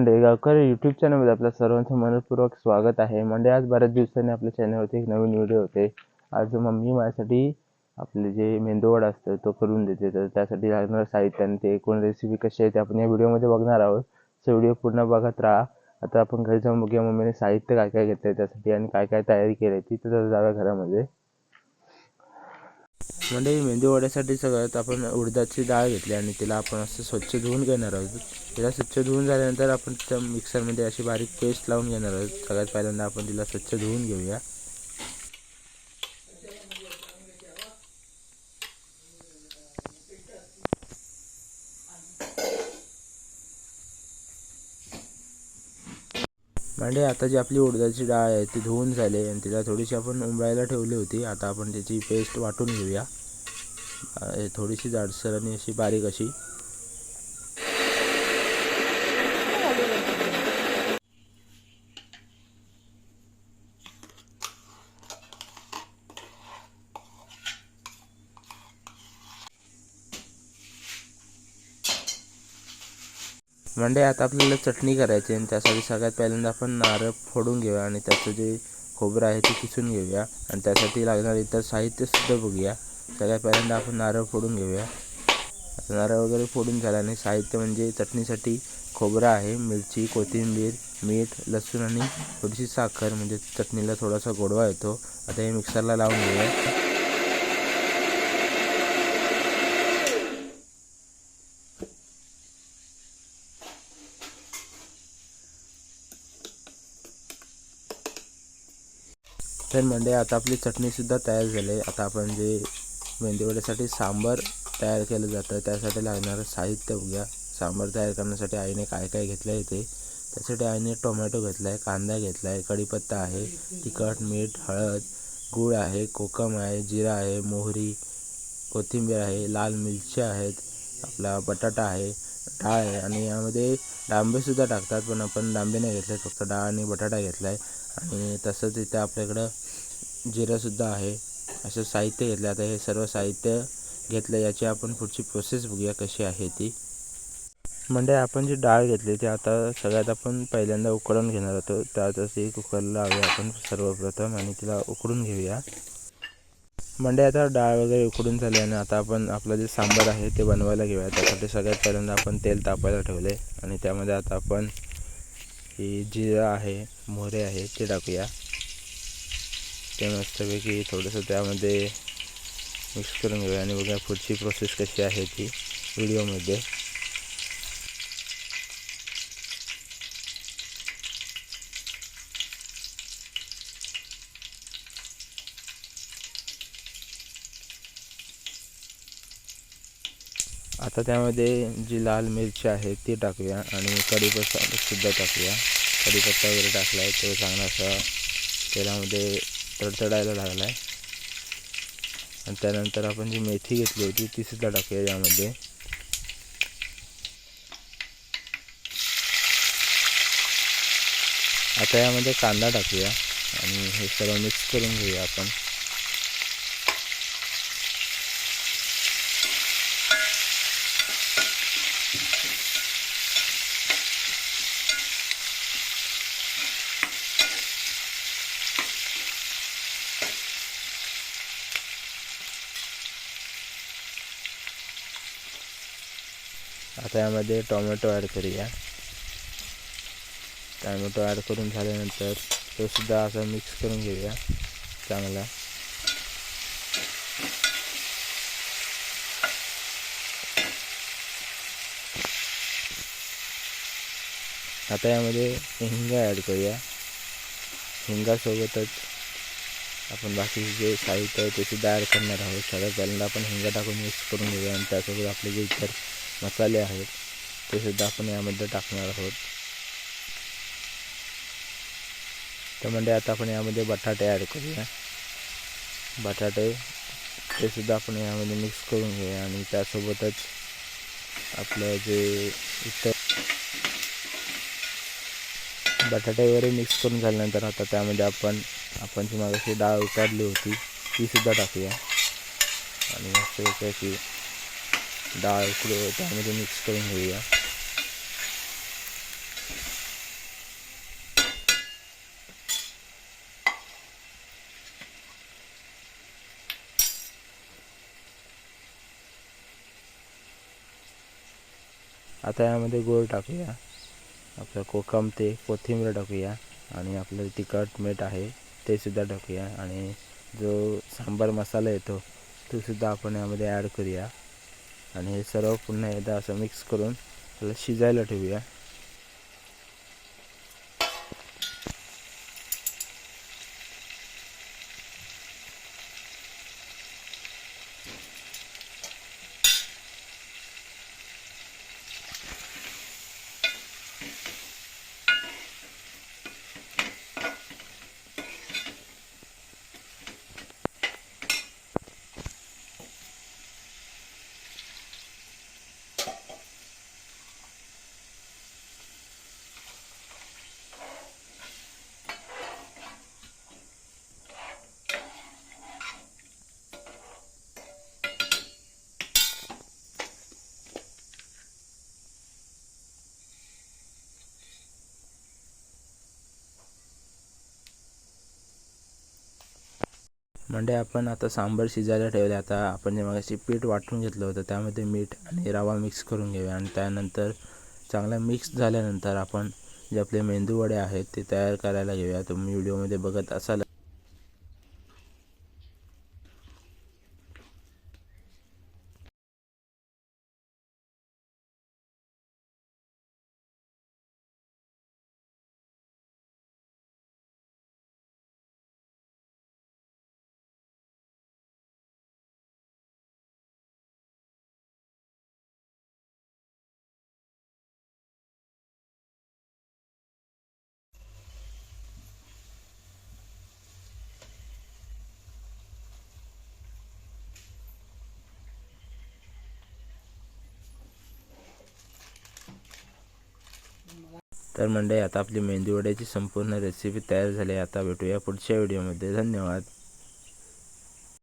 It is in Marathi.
मंडे गावकर यूट्यूब चॅनलमध्ये आपल्या सर्वांचं मनपूर्वक स्वागत आहे. म्हणजे आज बऱ्याच दिवसांनी आपल्या चॅनलवरती एक नवीन व्हिडिओ होते. आज मम्मी माझ्यासाठी आपले जे मेंदूवडा असतं तो करून देते. तर त्यासाठी लागणारं साहित्य आणि ते एकूण रेसिपी कशी आहे ते आपण या व्हिडिओमध्ये बघणार आहोत. सो व्हिडिओ पूर्ण बघत राहा. आता आपण घरी जाऊन बघूया मम्मीने साहित्य काय काय घेतलं त्यासाठी आणि काय काय तयारी केली आहे ती तर जाऊया घरामध्ये. म्हणजे मेंदू वड्यासाठी सगळ्यात आपण उडदाची डाळ घेतली आणि तिला आपण असं स्वच्छ धुवून घेणार आहोत. तिला स्वच्छ धुवून झाल्यानंतर आपण त्या मिक्सरमध्ये अशी बारीक पेस्ट लावून घेणार आहोत. सगळ्यात पहिल्यांदा आपण तिला स्वच्छ धुवून घेऊया. म्हणजे आता जी आपली उडदाची डाळ आहे ती धुवून झाली आणि तिला थोडीशी आपण उंबळायला ठेवली होती. आता आपण त्याची पेस्ट वाटून घेऊया. थोडीशी जाडसर आणि अशी बारीक अशी. म्हणजे आता आपल्याला चटणी करायची आणि त्यासाठी सगळ्यात पहिल्यांदा आपण नारळ फोडून घेऊया आणि त्याचं जे खोबरं आहे ते किसून घेऊया. आणि त्यासाठी लागणारं इतर साहित्यसुद्धा बघूया. सगळ्यात पहिल्यांदा आपण नारळ फोडून घेऊया. आता नारळ वगैरे फोडून झाला आणि साहित्य म्हणजे चटणीसाठी खोबरं आहे मिरची कोथिंबीर मीठ लसूण आणि थोडीशी साखर म्हणजे चटणीला थोडासा गोडवा येतो. आता हे मिक्सरला लावून घेऊया. तर म्हणजे आता आपली चटणीसुद्धा तयार झाली आहे. आता आपण जे मेंदीवड्यासाठी सांबार तयार केलं जातं त्यासाठी लागणारं साहित्य बघूया. सांबार तयार करण्यासाठी आईने काय काय घेतलं आहे ते. त्यासाठी आईने टोमॅटो घेतला आहे कांदा घेतला आहे कढीपत्ता आहे तिखट मीठ हळद गूळ आहे कोकम आहे जिरा आहे मोहरी कोथिंबीर आहे लाल मिरची आहेत आपला बटाटा आहे डाळ आहे आणि यामध्ये डांबेसुद्धा टाकतात पण आपण डांबे नाही घेतले फक्त डाळ आणि बटाटा घेतला आहे आणि तसंच इथे आपल्याकडं जिरासुद्धा आहे. असं साहित्य घेतलं. आता हे सर्व साहित्य घेतलं. याची आपण पुढची प्रोसेस बघूया कशी आहे ती. म्हणजे आपण जी डाळ घेतली ती आता सगळ्यात आपण पहिल्यांदा उकळून घेणार होतो. त्यातच ती कुकरला लावूया आपण सर्वप्रथम आणि तिला उकडून घेऊया. म्हणजे आता डाळ वगैरे उकडून झाली आणि आता आपण आपलं जे सांबार आहे ते बनवायला घेऊया. त्यासाठी सगळ्यात पहिल्यांदा आपण तेल तापायला ठेवले आणि त्यामध्ये आता आपण ही जिरं आहे मोहरे आहे ते टाकूया. ते मस्तपैकी थोडंसं त्यामध्ये मिक्स करून घेऊया आणि बघूया पुढची प्रोसेस कशी आहे ती व्हिडिओमध्ये आता त्यामध्ये जी लाल मिरची आहे ती टाकूया आणि कढीपत्ता सुद्धा टाकूया. कढीपत्ता वगैरे टाकला आहे तो चांगला असा तेलामध्ये तडतडायला लागला आहे आणि त्यानंतर आपण जी मेथी घेतली होती ती सुद्धा टाकूया यामध्ये. आता यामध्ये कांदा टाकूया आणि हे सर्व मिक्स करून घेऊया आपण. आता यामध्ये टोमॅटो ॲड करूया. टोमॅटो ॲड करून झाल्यानंतर तो सुद्धा असा मिक्स करून घेऊया चांगला. आता यामध्ये हिंगा ॲड करूया. हिंगासोबतच आपण बाकीचे जे साहित्य आहे ते सुद्धा ॲड करणार आहोत. सगळ्यात पहिल्यांदा आपण हिंगा टाकून मिक्स करून घेऊया आणि त्यासोबत आपले जे इतर मसाले आहेत, ते सुद्धा आपण यामध्ये टाकणार आहोत. तर म्हणजे आता आपण यामध्ये बटाटे ॲड करूया. बटाटे, ते सुद्धा आपण यामध्ये मिक्स करून घेऊया आपलं जे इतर बटाटे वगैरे मिक्स करून झाल्यानंतर आता त्यामध्ये आपण आपण जी मागाशी डाळ उतारली होती, ती सुद्धा टाकूया. मस्त डाळ उकडं त्यामध्ये मिक्स करून घेऊया. आता यामध्ये गोळ टाकूया. आपलं कोकम ते कोथिंबीर टाकूया आणि आपलं तिखट मीठ आहे ते सुद्धा टाकूया. आणि जो सांबार मसाला येतो तो सुद्धा आपण यामध्ये ॲड करूया. आणि हे सर्व पुन्हा एकदा असं मिक्स करून त्याला शिजायला ठेवूया. म्हणजे आपण आता सांबार शिजायला ठेवले. आता आपण जे मगाशी पीठ वाटून घेतलं होतं त्यामध्ये मीठ आणि रवा मिक्स करून घेऊया. आणि त्यानंतर चांगला मिक्स झाल्यानंतर आपण जे आपले मेंदूवडे आहेत ते तयार करायला घेऊया. तुम्ही व्हिडिओमध्ये बघत असाल. तर मंडळी आता आपली मेंदीवड्याची संपूर्ण रेसिपी तयार झाली आहे. आता भेटूया पुढच्या व्हिडिओमध्ये धन्यवाद.